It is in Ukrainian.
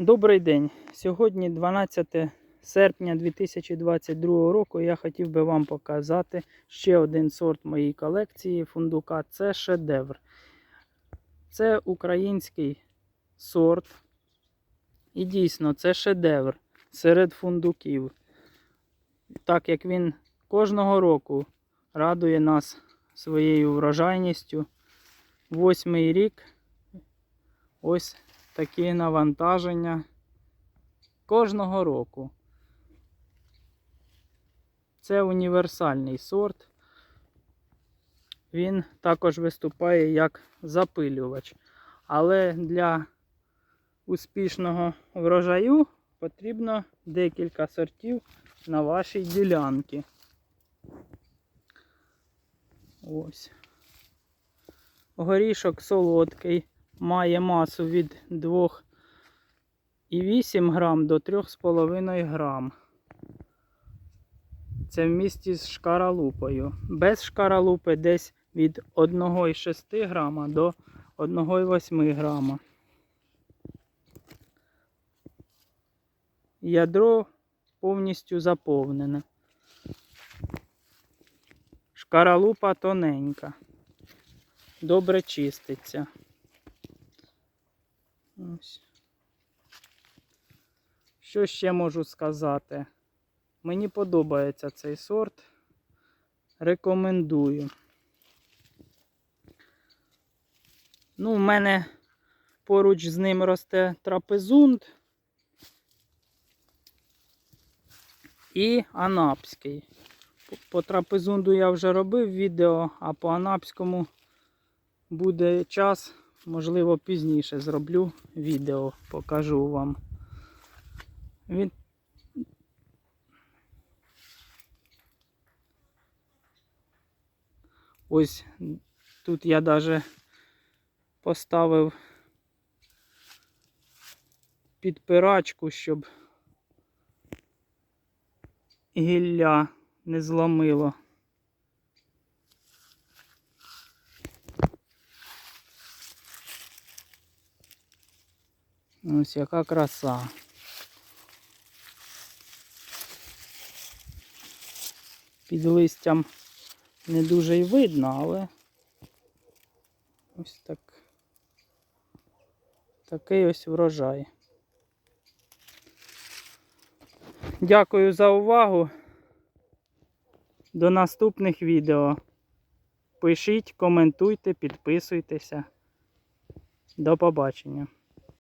Добрий день. Сьогодні 12 серпня 2022 року. Я хотів би вам показати ще один сорт моєї колекції фундука. Це шедевр. Це український сорт. І дійсно, це шедевр серед фундуків. Так як він кожного року радує нас своєю врожайністю. Восьмий рік. Ось такі навантаження кожного року. Це універсальний сорт. Він також виступає як запилювач. Але для успішного врожаю потрібно декілька сортів на вашій ділянці. Ось. Горішок солодкий має масу від 2,8 грам до 3,5 грам. Це в місті з шкаралупою. Без шкаралупи десь від 1,6 грама до 1,8 грама. Ядро повністю заповнене. Шкаралупа тоненька. Добре чиститься. Ось. Що ще можу сказати? Мені подобається цей сорт. Рекомендую. Ну, у мене поруч з ним росте трапезунд і анапський. По трапезунду я вже робив відео, а по анапському буде час, можливо, пізніше зроблю відео, покажу вам. Він Ось тут я даже поставив підпирачку, щоб гілля не зломило. Ось яка краса. Під листям не дуже й видно, але ось так. Такий ось врожай. Дякую за увагу. До наступних відео. Пишіть, коментуйте, підписуйтеся. До побачення.